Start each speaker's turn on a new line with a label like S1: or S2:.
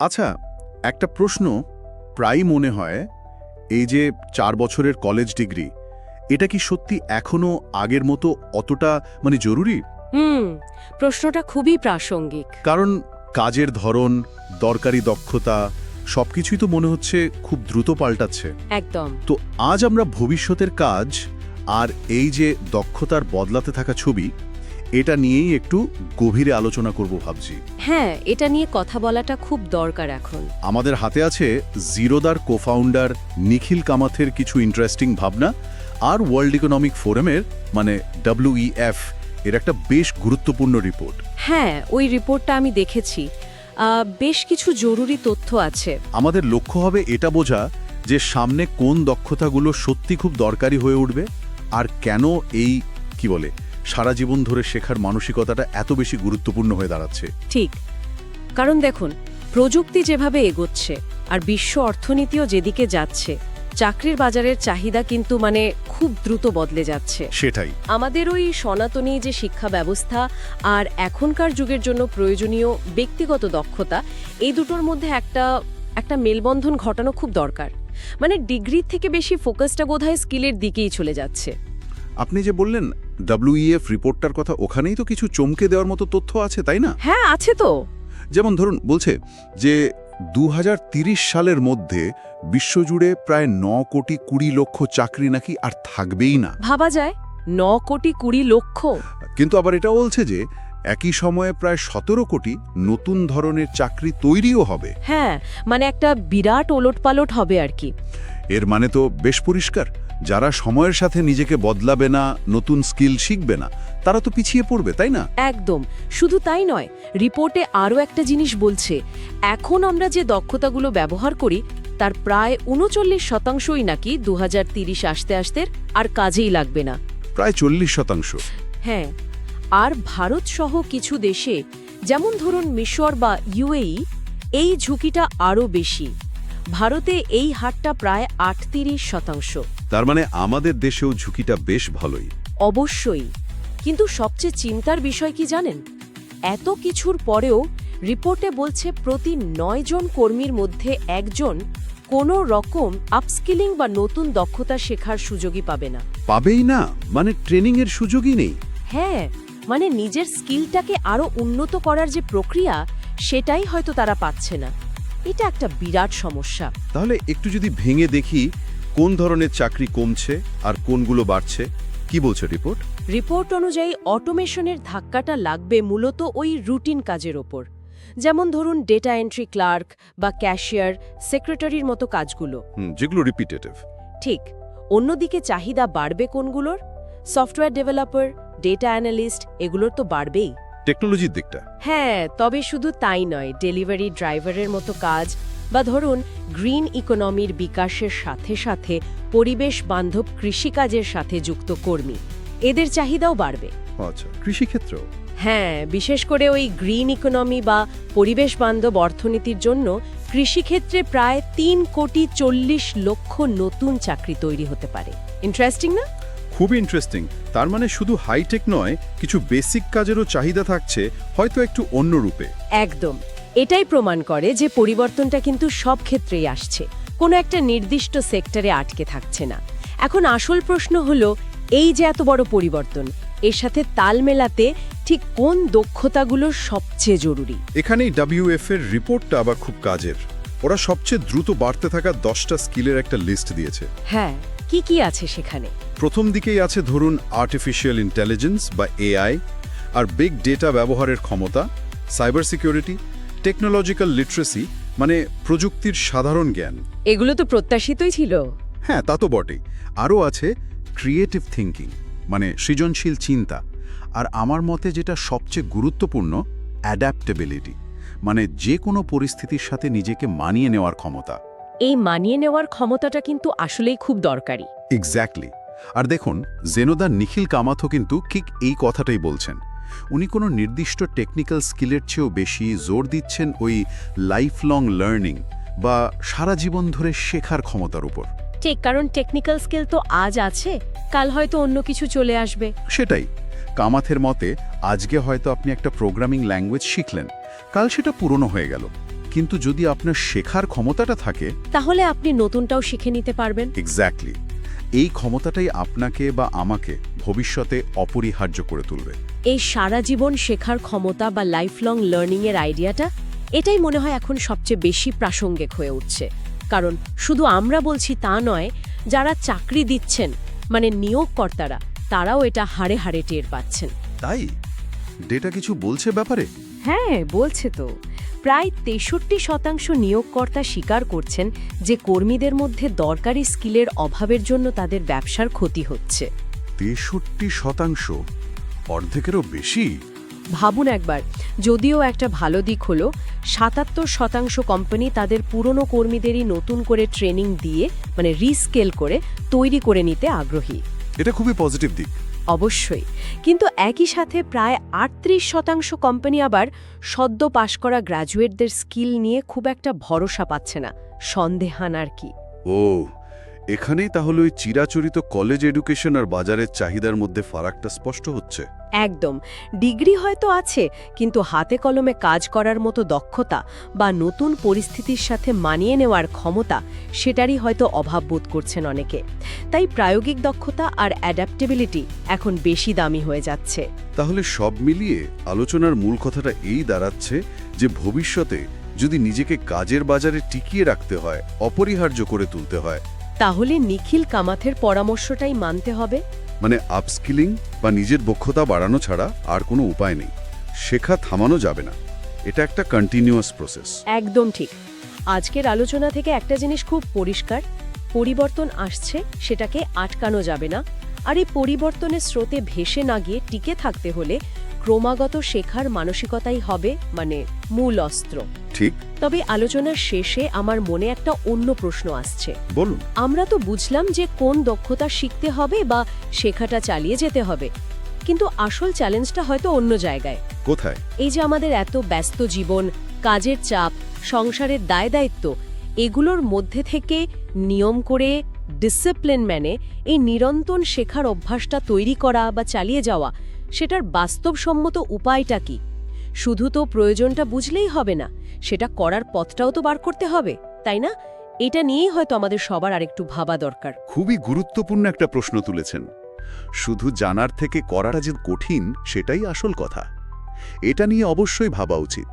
S1: আচ্ছা একটা প্রশ্ন প্রায়ই মনে হয় এই যে চার বছরের কলেজ ডিগ্রি এটা কি সত্যি এখনও আগের মতো অতটা মানে জরুরি?
S2: হুম প্রশ্নটা খুবই প্রাসঙ্গিক।
S1: কারণ কাজের ধরন দরকারি দক্ষতা সবকিছুই তো মনে হচ্ছে খুব দ্রুত পাল্টাচ্ছে।
S2: একদম।
S1: তো আজ আমরা ভবিষ্যতের কাজ আর এই যে দক্ষতার বদলাতে থাকা ছবি এটা নিয়েই একটু গভীরে আলোচনা করব ভাবছি।
S2: হ্যাঁ এটা নিয়ে কথা বলাটা খুব দরকার এখন।
S1: আমাদের হাতে আছে জিরোদার কোফাউন্ডার নিখিল কামাথের কিছু ইন্টারেস্টিং ভাবনা আর ওয়ার্ল্ড ইকোনমিক ফোরামের মানে ডব্লিউইএফ এর একটা বেশ গুরুত্বপূর্ণ রিপোর্ট
S2: হ্যাঁ ওই রিপোর্টটা আমি দেখেছি। বেশ কিছু জরুরি তথ্য আছে।
S1: আমাদের লক্ষ্য হবে এটা বোঝা যে সামনে কোন দক্ষতাগুলো সত্যি খুব দরকারি হয়ে উঠবে আর কেন এই কি বলে সারা জীবন ধরে শেখার মানসিকতাটা এত বেশি গুরুত্বপূর্ণ হয়ে দাঁড়াচ্ছে।
S2: ঠিক। কারণ দেখুন প্রযুক্তি যেভাবে এগোচ্ছে আর বিশ্ব অর্থনীতিও যেদিকে যাচ্ছে চাকরির বাজারের চাহিদা কিন্তু মানে খুব দ্রুত বদলে যাচ্ছে।
S1: সেটাই।
S2: আমাদের ওই সনাতনী যে শিক্ষা ব্যবস্থা আর এখনকার যুগের জন্য প্রয়োজনীয় ব্যক্তিগত দক্ষতা এই দুটোর মধ্যে একটা একটা মেলবন্ধন ঘটানো খুব দরকার। মানে ডিগ্রির থেকে বেশি ফোকাসটা বোধহয় স্কিলের দিকেই চলে যাচ্ছে।
S1: আপনি যে বললেন ডব্লিউইএফ রিপোর্টটার কথা ওখানেই তো কিছু চমকে দেওয়ার মতো তথ্য আছে তাই না?
S2: হ্যাঁ আছে তো।
S1: যেমন ধরুন বলছে যে দু সালের মধ্যে বিশ্বজুড়ে প্রায় ন কোটি কুড়ি লক্ষ চাকরি নাকি আর থাকবেই না।
S2: ভাবা যায় ন কোটি কুড়ি লক্ষ।
S1: কিন্তু আবার এটা বলছে যে একই সময়ে প্রায় সতেরো কোটি নতুন ধরনের চাকরি তৈরিও হবে।
S2: হ্যাঁ মানে একটা বিরাট ওলটপালট হবে আর কি।
S1: এর মানে তো বেশ পরিষ্কার। যারা সময়ের সাথে নিজেকে বদলাবে না নতুন স্কিল শিখবে না তারা তো পিছিয়ে পড়বে তাই না?
S2: একদম। শুধু তাই নয় রিপোর্টে আরও একটা জিনিস বলছে এখন আমরা যে দক্ষতাগুলো ব্যবহার করি তার প্রায় উনচল্লিশ শতাংশই নাকি দু আসতে আসতে আর কাজেই লাগবে না।
S1: প্রায় চল্লিশ শতাংশ।
S2: হ্যাঁ আর ভারত সহ কিছু দেশে যেমন ধরুন মিশর বা ইউএই এই ঝুঁকিটা আরও বেশি। ভারতে এই হারটা প্রায় আটত্রিশ শতাংশ।
S1: তার মানে আমাদের দেশেও ঝুঁকিটা বেশ ভালোই।
S2: অবশ্যই। কিন্তু সবচেয়ে চিন্তার বিষয় কি জানেন? এত কিছুর পরেও রিপোর্টে বলছে প্রতি নয় জন কর্মীর মধ্যে একজন কোনো রকম আপস্কিলিং বা নতুন দক্ষতা শেখার সুযোগই পাবে না।
S1: পাবেই না? মানে ট্রেনিংয়ের সুযোগই নেই।
S2: হ্যাঁ মানে নিজের স্কিলটাকে আরও উন্নত করার যে প্রক্রিয়া সেটাই হয়তো তারা পাচ্ছে না। এটা একটা বিরাট সমস্যা।
S1: তাহলে একটু যদি ভেঙে দেখি কোন ধরনের চাকরি কমছে আর কোনগুলো বাড়ছে? কি বলছে রিপোর্ট?
S2: রিপোর্ট অনুযায়ী অটোমেশনের ধাক্কাটা লাগবে মূলত ওই রুটিন কাজের ওপর। যেমন ধরুন ডেটা এন্ট্রি ক্লার্ক বা ক্যাশিয়ার সেক্রেটারির মতো কাজগুলো।
S1: যেগুলো রিপিটেটিভ
S2: ঠিক। অন্যদিকে চাহিদা বাড়বে কোনগুলোর? সফটওয়্যার ডেভেলপার ডেটা অ্যানালিস্ট এগুলোর তো বাড়বেই।
S1: টেকনোলজির দিকটা।
S2: হ্যাঁ তবে শুধু তাই নয় ডেলিভারি ড্রাইভারের মতো কাজ বা ধরুন গ্রিন ইকোনমির বিকাশের সাথে সাথে পরিবেশ বান্ধব কৃষিকাজের সাথে যুক্ত কর্মী। এদের চাহিদাও বাড়বে।
S1: আচ্ছা কৃষিক্ষেত্র
S2: হ্যাঁ বিশেষ করে ওই গ্রিন ইকোনমি বা পরিবেশ বান্ধব অর্থনীতির জন্য কৃষিক্ষেত্রে প্রায় তিন কোটি চল্লিশ লক্ষ নতুন চাকরি তৈরি হতে পারে। ইন্টারেস্টিং না?
S1: খুবই ইন্টারেস্টিং তার মানে শুধু হাইটেক নয় কিছু বেসিক কাজেরও চাহিদা থাকছে হয়তো একটু অন্য রূপে।
S2: একদম। এটাই প্রমাণ করে যে পরিবর্তনটা কিন্তু সব ক্ষেত্রেই আসছে। কোনো একটা নির্দিষ্ট সেক্টরে আটকে থাকছে না। এখন আসল প্রশ্ন হলো এই যে এত বড় পরিবর্তন এর সাথে তাল মেলাতে ঠিক কোন দক্ষতাগুলো সবচেয়ে জরুরি?
S1: এখানেই ডাব্লিউএফ এর রিপোর্টটা আবার খুব কাজের। ওরা সবচেয়ে দ্রুত বাড়তে থাকা দশটা স্কিলের একটা লিস্ট দিয়েছে।
S2: হ্যাঁ কি কি আছে সেখানে?
S1: প্রথম দিকেই আছে ধরুন আর্টিফিশিয়াল ইন্টেলিজেন্স বা এআই আর বিগ ডেটা ব্যবহারের ক্ষমতা সাইবার সিকিউরিটি টেকনোলজিক্যাল লিটারেসি মানে প্রযুক্তির সাধারণ জ্ঞান।
S2: এগুলো তো প্রত্যাশিতই ছিল।
S1: হ্যাঁ তা তো বটেই। আরও আছে ক্রিয়েটিভ থিঙ্কিং মানে সৃজনশীল চিন্তা। আর আমার মতে যেটা সবচেয়ে গুরুত্বপূর্ণ অ্যাডাপ্টেবিলিটি মানে যে কোনো পরিস্থিতির সাথে নিজেকে মানিয়ে নেওয়ার ক্ষমতা।
S2: এই মানিয়ে নেওয়ার ক্ষমতাটা কিন্তু আসলেই খুব দরকারি।
S1: এক্স্যাক্টলি আর দেখুন জেনোদা নিখিল কামাথো কিন্তু ঠিক এই কথাটাই বলছেন। উনি কোনো নির্দিষ্ট টেকনিক্যাল স্কিলের চেয়েও বেশি জোর দিচ্ছেন ওই লাইফ লং লার্নিং বা সারা জীবন ধরে শেখার ক্ষমতার উপর।
S2: ঠিক কারণ টেকনিক্যাল স্কিল তো আজ আছে কাল হয়তো অন্য কিছু চলে আসবে।
S1: সেটাই কামাথের মতে আজকে হয়তো আপনি একটা প্রোগ্রামিং ল্যাঙ্গুয়েজ শিখলেন কাল সেটা পুরনো হয়ে গেল। কিন্তু যদি আপনার শেখার ক্ষমতাটা থাকে
S2: তাহলে আপনি নতুনটাও শিখে নিতে পারবেন।
S1: এক্স্যাক্টলি এই ক্ষমতাটাই আপনাকে বা আমাকে ভবিষ্যতে অপরিহার্য করে তুলবে।
S2: এই সারা জীবন শেখার ক্ষমতা বা লাইফলং লার্নিংয়ের আইডিয়াটা এটাই মনে হয় এখন সবচেয়ে বেশি প্রাসঙ্গিক হয়ে উঠছে। কারণ শুধু আমরা বলছি তা নয় যারা চাকরি দিচ্ছেন মানে নিয়োগকর্তারা তারাও এটা হাড়ে হাড়ে টের পাচ্ছেন।
S1: তাই? ডেটা কিছু বলছে ব্যাপারে?
S2: হ্যাঁ বলছে তো। প্রায় তেষট্টি শতাংশ নিয়োগকর্তা স্বীকার করছেন যে কর্মীদের মধ্যে দরকারি স্কিলের অভাবের জন্য তাদের ব্যবসার ক্ষতি হচ্ছে।
S1: তেষট্টি শতাংশ? অর্ধেকেরও বেশি?
S2: ভাবুন একবার যদিও একটা ভালো দিক হলো সাতাত্তর শতাংশ কোম্পানি তাদের পুরনো কর্মীদেরই নতুন করে ট্রেনিং দিয়ে মানে রিস্কেল করে তৈরি করে নিতে আগ্রহী।
S1: এটা খুবই পজিটিভ দিক।
S2: অবশ্যই। কিন্তু একই সাথে প্রায় আটত্রিশ শতাংশ কোম্পানি আবার সদ্য পাশ করা গ্র্যাজুয়েটদের স্কিল নিয়ে খুব একটা ভরসা পাচ্ছে না। সন্দেহান আর কি।
S1: ও এখানেই তাহলে ওই চিরাচরিত কলেজ এডুকেশন আর বাজারের চাহিদার মধ্যে ফারাকটা স্পষ্ট হচ্ছে।
S2: একদম। ডিগ্রি হয়তো আছে কিন্তু হাতে কলমে কাজ করার মতো দক্ষতা বা নতুন পরিস্থিতির সাথে মানিয়ে নেওয়ার ক্ষমতা সেটারই হয়তো অভাব বোধ করছেন অনেকে। তাই প্রায়োগিক দক্ষতা আর অ্যাডাপ্টেবিলিটি এখন বেশি দামি হয়ে যাচ্ছে।
S1: তাহলে সব মিলিয়ে আলোচনার মূল কথাটা এই দাঁড়াচ্ছে যে ভবিষ্যতে যদি নিজেকে কাজের বাজারে টিকিয়ে রাখতে হয় অপরিহার্য করে তুলতে হয়।
S2: তাহলে নিখিল কামাথের পরামর্শটাই মানতে হবে।
S1: মানে আপস্কিলিং বা নিজের দক্ষতা বাড়ানো ছাড়া আর কোনো উপায় নেই। শেখা থামানো যাবে না। এটা একটা কন্টিনিউয়াস প্রসেস
S2: একদম ঠিক। আজকের আলোচনা থেকে একটা জিনিস খুব পরিষ্কার, পরিবর্তন আসছে, সেটাকে আটকানো যাবে না। আর এই পরিবর্তনের স্রোতে ভেসে না গিয়ে টিকে থাকতে হলে ক্রমাগত শেখার মানসিকতাই হবে মানে মূল অস্ত্র।
S1: ঠিক।
S2: তবে আলোচনার শেষে আমার মনে একটা অন্য প্রশ্ন আসছে।
S1: বলুন।
S2: আমরা তো বুঝলাম যে কোন দক্ষতা শিখতে হবে বা শেখাটা চালিয়ে যেতে হবে। কিন্তু আসল চ্যালেঞ্জটা হয়তো অন্য জায়গায়।
S1: কোথায়?
S2: এই যে আমাদের এত ব্যস্ত জীবন কাজের চাপ সংসারের দায় দায়িত্ব এগুলোর মধ্যে থেকে নিয়ম করে ডিসিপ্লিন মেনে এই নিরন্তর শেখার অভ্যাসটা তৈরি করা বা চালিয়ে যাওয়া সেটার বাস্তবসম্মত উপায়টা কি? শুধু তো প্রয়োজনটা বুঝলেই হবে না, সেটা করার পথটাও তো বার করতে হবে, তাই না? এটা নিয়েই হয়তো আমাদের সবার আরেকটু ভাবা দরকার।
S1: খুবই গুরুত্বপূর্ণ একটা প্রশ্ন তুলেছেন। শুধু জানার থেকে করাটা যে কঠিন, সেটাই আসল কথা। এটা নিয়ে অবশ্যই ভাবা উচিত।